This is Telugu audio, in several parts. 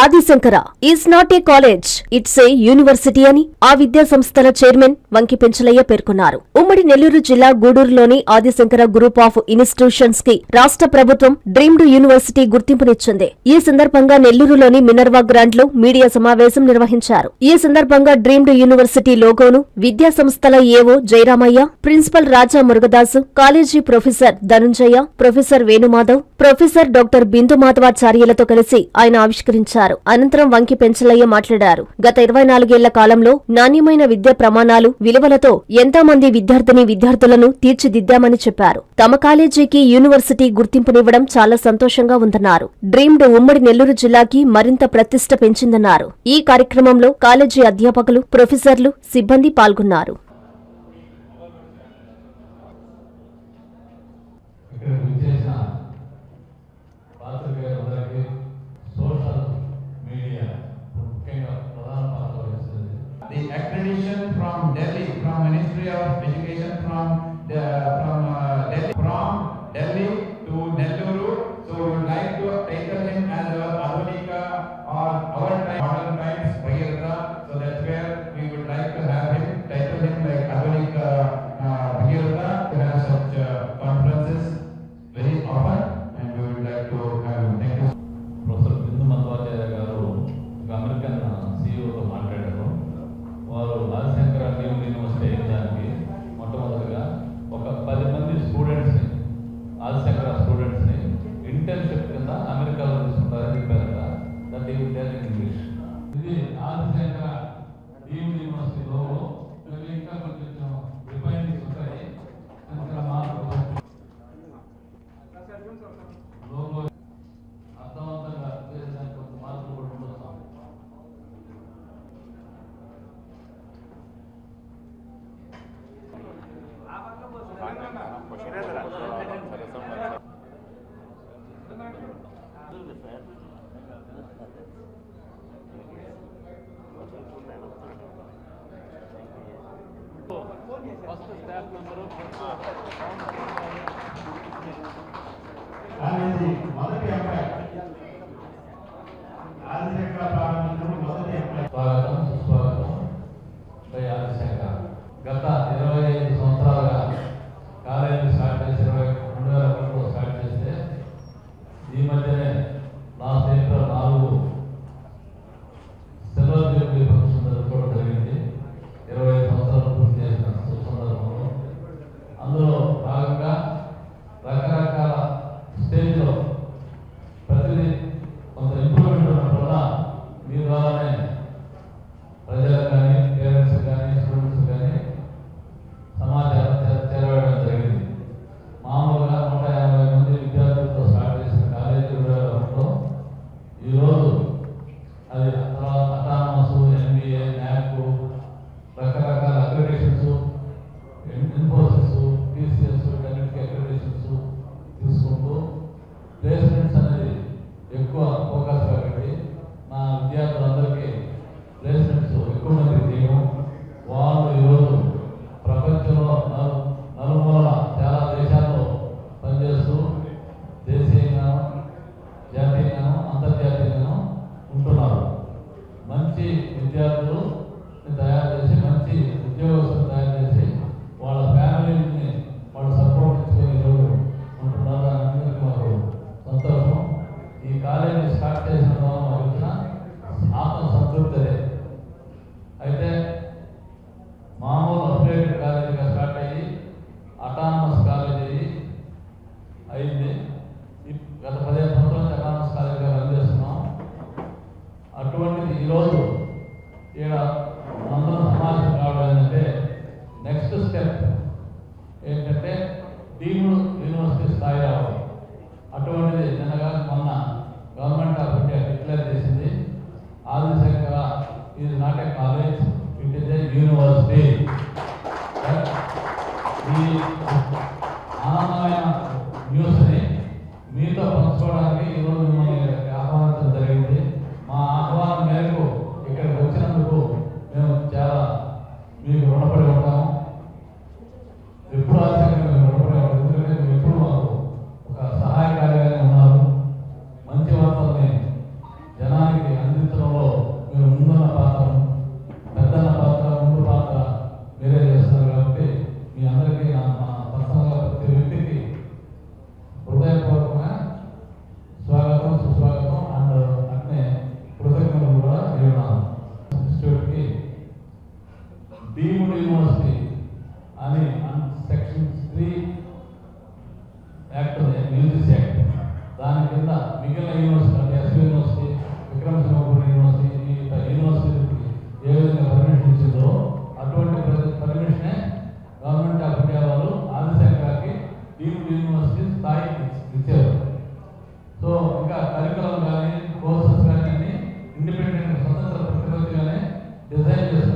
Adishankara is not a college it's a university అని ఆ విద్యా సంస్థల చైర్మన్ వంకి పెంచలయ్య పేర్కొన్నారు. ఉమ్మడి నెల్లూరు జిల్లా గూడూరులోని ఆదిశంకర గ్రూప్ ఆఫ్ ఇన్స్టిట్యూషన్స్కి రాష్ట్ర ప్రభుత్వం డ్రీమ్డ్ యూనివర్సిటీ గుర్తింపునిచ్చింది ఈ సందర్భంగా నెల్లూరులోని మినర్వా గ్రాండ్లో మీడియా సమావేశం నిర్వహించారు. ఈ సందర్భంగా డ్రీమ్డ్ యూనివర్సిటీ లోగోను విద్యా సంస్థల ఏవో Jayaramaiah principal Raja Murugadas college professor Dhananjaya professor Venumadhav professor doctor Bindu మాధవాచార్యులతో కలిసి ఆయన ఆవిష్కరించారు. అనంతరం వంకి పెంచలయ్య మాట్లాడారు. గత ఇరవై నాలుగేళ్ళ కాలంలో నాణ్యమైన విద్యా ప్రమాణాలు విలువలతో ఎంతో మంది విద్యార్థిని విద్యార్థులను తీర్చిదిద్దామని చెప్పారు. తమ కాలేజీకి యూనివర్సిటీ గుర్తింపునివ్వడం చాలా సంతోషంగా ఉందన్నారు. డ్రీమ్డ్ ఉమ్మడి నెల్లూరు జిల్లాకి మరింత ప్రతిష్ట పెంచిందన్నారు. ఈ కార్యక్రమంలో కాలేజీ అధ్యాపకులు ప్రొఫెసర్లు సిబ్బంది పాల్గొన్నారు. పాత్రికేయులందరికీ సోషల్ మీడియా ముఖ్యంగా ప్రధాన పాత్ర వహిస్తుంది The accreditation from Delhi, from Ministry of Education from the, from uh, Delhi, మొదటి అబ్బాయి and bosses. So this ఇది not a college it is a university ఈ ఆనందమైన న్యూస్ని మీతో పంచుకోవడానికి ఈరోజు The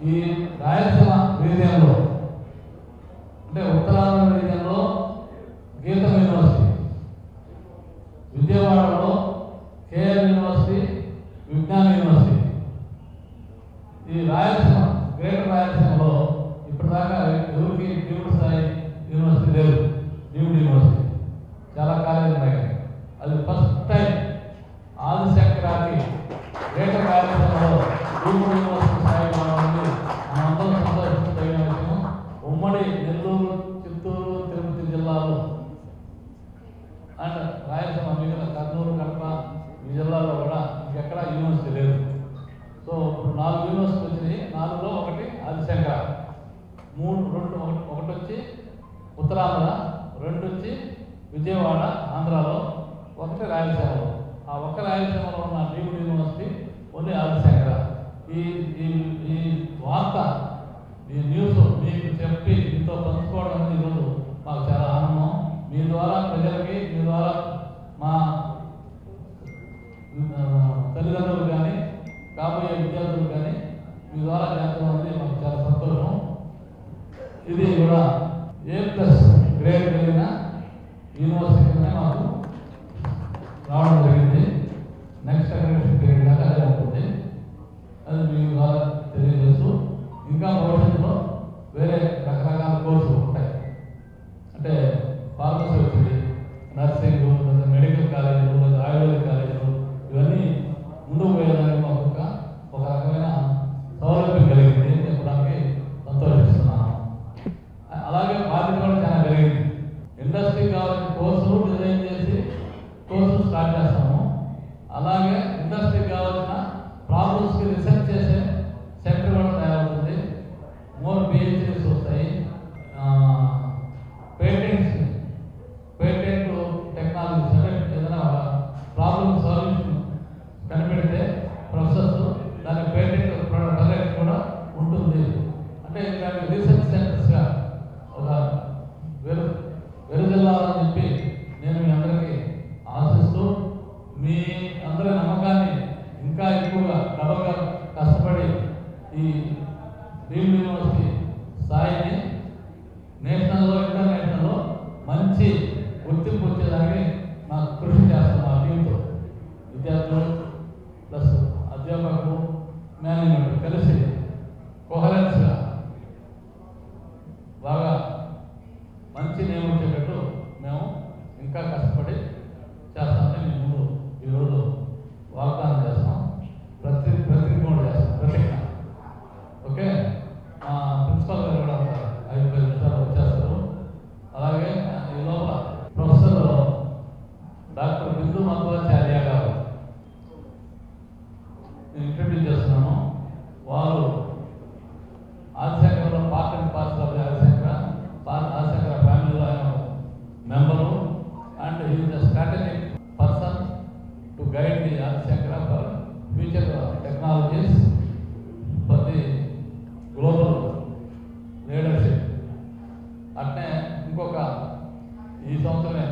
一 చిత్తూరు చిత్తూరు తిరుపతి జిల్లాలో. అండ్ రాయలసీమ మిగిలిన కర్నూలు కడప ఈ జిల్లాలో కూడా ఇంకెక్కడ యూనివర్సిటీ లేదు. సో ఇప్పుడు నాలుగు యూనివర్సిటీ వచ్చినాయి. నాలుగులో ఒకటి ఆదిశంకర. మూడు రెండు ఒకటి వచ్చి ఉత్తరాంధ్ర రెండు వచ్చి విజయవాడ ఆంధ్రాలో ఒకటి రాయలసీమలో. ఆ ఒక్క రాయలసీమలో ఉన్న డీమ్డ్ యూనివర్సిటీ ఓన్లీ ఆదిశంకర. ఈ ఈ వార్త మీ న్యూస్ మీకు చెప్పి మీతో పంచుకోవడం ఈరోజు మాకు చాలా ఆనందం. మీ ద్వారా ప్రజలకి మీ ద్వారా మా తల్లిదండ్రులు కానీ కాబోయే విద్యార్థులు కానీ మీ ద్వారా చేస్తామని మాకు చాలా సంతోషం. ఇది కూడా ఏ ప్లస్ ఎదగాలని చెప్పి నేను మీ అందరికీ ఆశిస్తూ మీ అందరి నమ్మకాన్ని ఇంకా ఎక్కువగా గడవగా కష్టపడి ఈ డ్రీమ్ యూనివర్సిటీ స్థాయిని నేషనల్లో ఇంటర్నేషనల్లో మంచి Então também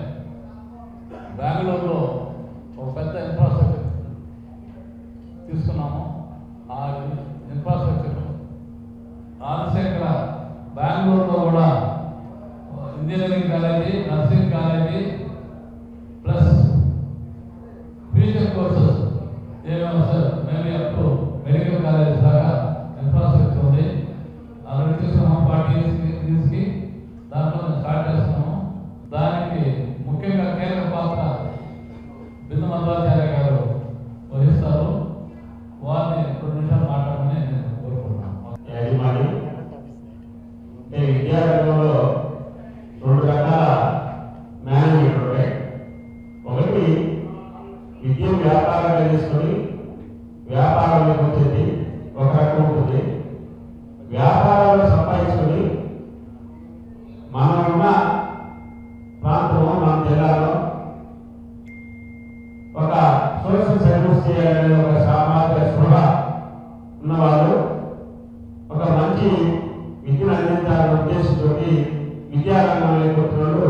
بدنا الله تعالى ఉన్నవారు ఒక మంచి విద్యను అందించాలనే ఉద్దేశంతో విద్యారంగంలోకి వచ్చిన వాళ్ళు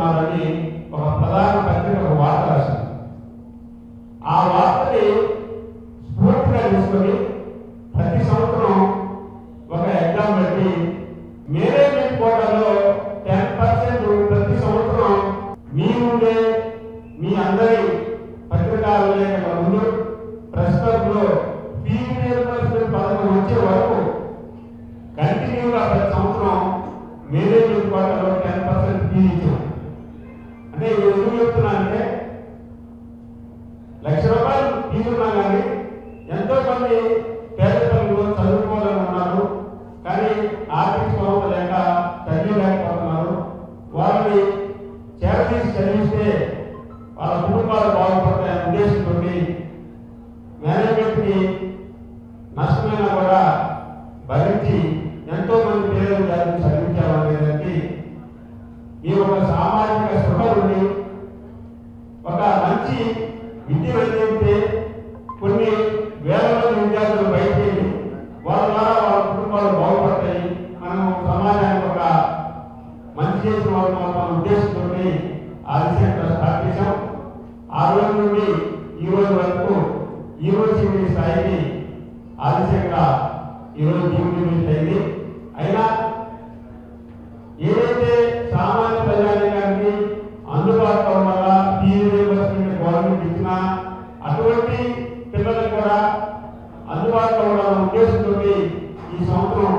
ఆగిపోతున్నారని ఒక ప్రధాన పత్రిక వార్త ఎంతో మంది చేసిన వాళ్ళు మన ఉద్దేశంతో ఆ విషయంలో స్టార్ట్ చేశాం. ఆ రోజు నుండి ఈ రోజు వరకు ఈ రోజు స్థాయిని ఆదిశంగా ఈరోజు యూనివర్సిటీ అయింది. అయినా ఏదైతే సామాన్య ప్రజానికానికి అందుబాటులో వల్ల ఫీజు రియంబర్స్మెంట్ గవర్నమెంట్ ఇచ్చినా అటువంటి పిల్లలకు కూడా అందుబాటులో ఉండాలన్న ఉద్దేశంతో ఈ సంవత్సరం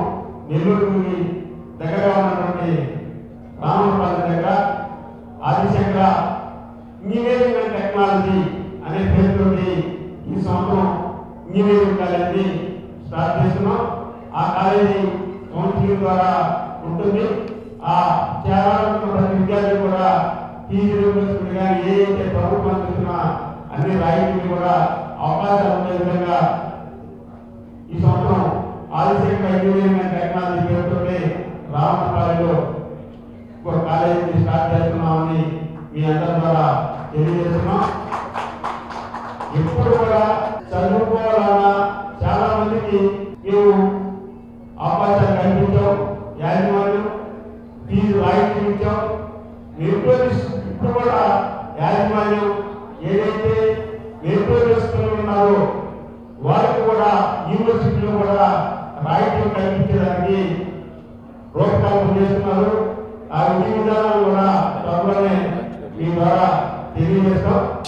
నెల్లూరు దగ్గరగా ఉన్నటువంటి రామపాలెం దగ్గర ఆదిశంకర ఇంజనీరింగ్ అండ్ టెక్నాలజీ అనే పేరుతోటి ఈ సంవత్సరం ఇంజనీరింగ్ కాలేజీ స్టార్ట్ చేస్తున్నాం ఆ కాలేజీ కౌన్సిలింగ్ ద్వారా ఉంటుంది. ఆ చేరాలనుకున్న ప్రతి విద్యార్థి కూడా ఫీజు రియంబర్స్మెంట్ కానీ ఏ అయితే ప్రభుత్వం అందిస్తున్న అన్ని రాయితీలు కూడా అవకాశాలు ఉండే విధంగా ఈ సంవత్సరం ఆదిశంకర ఇంజనీరింగ్ అండ్ టెక్నాలజీ పేరుతోటి రామపాలెంలో ఒక కాలేజీని స్టార్ట్ చేస్తున్నామని మీ అందరి ద్వారా తెలియజేస్తున్నాం ఎప్పుడు కూడా చదువుకోవాలన్నా చాలా మందికి మేము అవకాశాలు కల్పించాం యాజమాన్యం ఫీజు రాయితీ ఇచ్చాం ఇప్పుడు కూడా యాజమాన్యం ఏదైతే మెరిటోరియస్ ఉన్నారో వారికి కూడా యూనివర్సిటీలో కూడా రాయితీ కల్పించడానికి రూపకల్పన చేస్తున్నారు. ఆ విధి విధానాలు కూడా త్వరలోనే మీ ద్వారా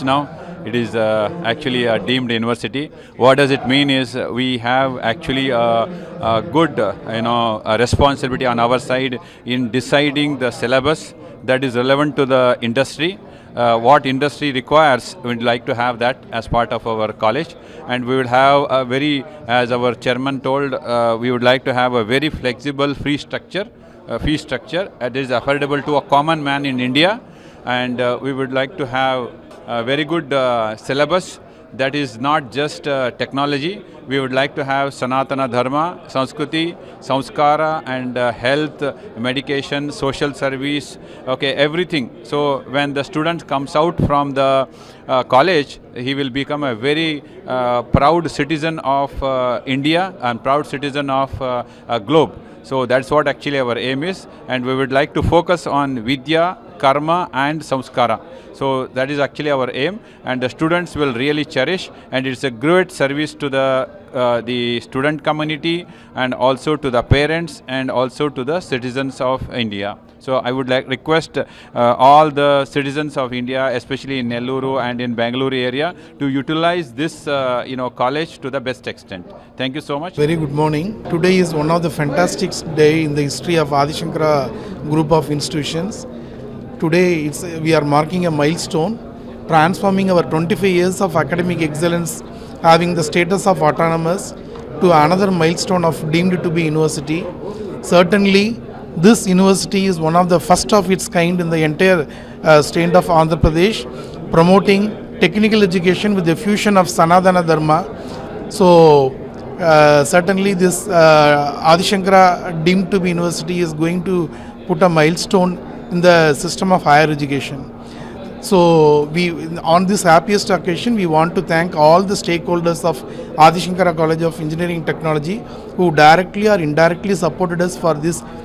Now it is uh, actually a deemed university. What does it mean is uh, we have actually a, a good uh, you know responsibility on our side in deciding the syllabus that is relevant to the industry. Uh, what industry requires, we'd like to have that as part of our college, and we will have a very, as our chairman told, uh, we would like to have a very flexible fee structure, uh, fee structure that is affordable to a common man in India and uh, we would like to have a very good uh, syllabus that is not just uh, technology. We would like to have Sanatana Dharma, Sanskriti, Samskara, and uh, health, medication, social service, okay, everything. So when the student comes out from the uh, college, he will become a very uh, proud citizen of uh, India and proud citizen of uh, globe. So that's what actually our aim is, and we would like to focus on Vidya, Karma, and Samskara. So that is actually our aim, and the students will really cherish, and it's a great service to the uh, the student community, and also to the parents, and also to the citizens of India. So I would like request uh, all the citizens of India, especially in Nelluru and in Bangalore area, to utilize this uh, you know college to the best extent. Thank you so much. Very good morning. Today is one of the fantastic day in the history of Adishankara group of institutions. Today it's, we are marking a milestone, transforming our 25 years of academic excellence having the status of autonomous to another milestone of deemed to be university. Certainly, this university is one of the first of its kind in the entire uh, state of Andhra Pradesh, promoting technical education with the fusion of Sanadana Dharma. So, uh, certainly, this uh, Adishankara deemed to be university is going to put a milestone in the system of higher education. So, we on this happiest occasion, we want to thank all the stakeholders of Adishankara College of Engineering Technology who directly or indirectly supported us for this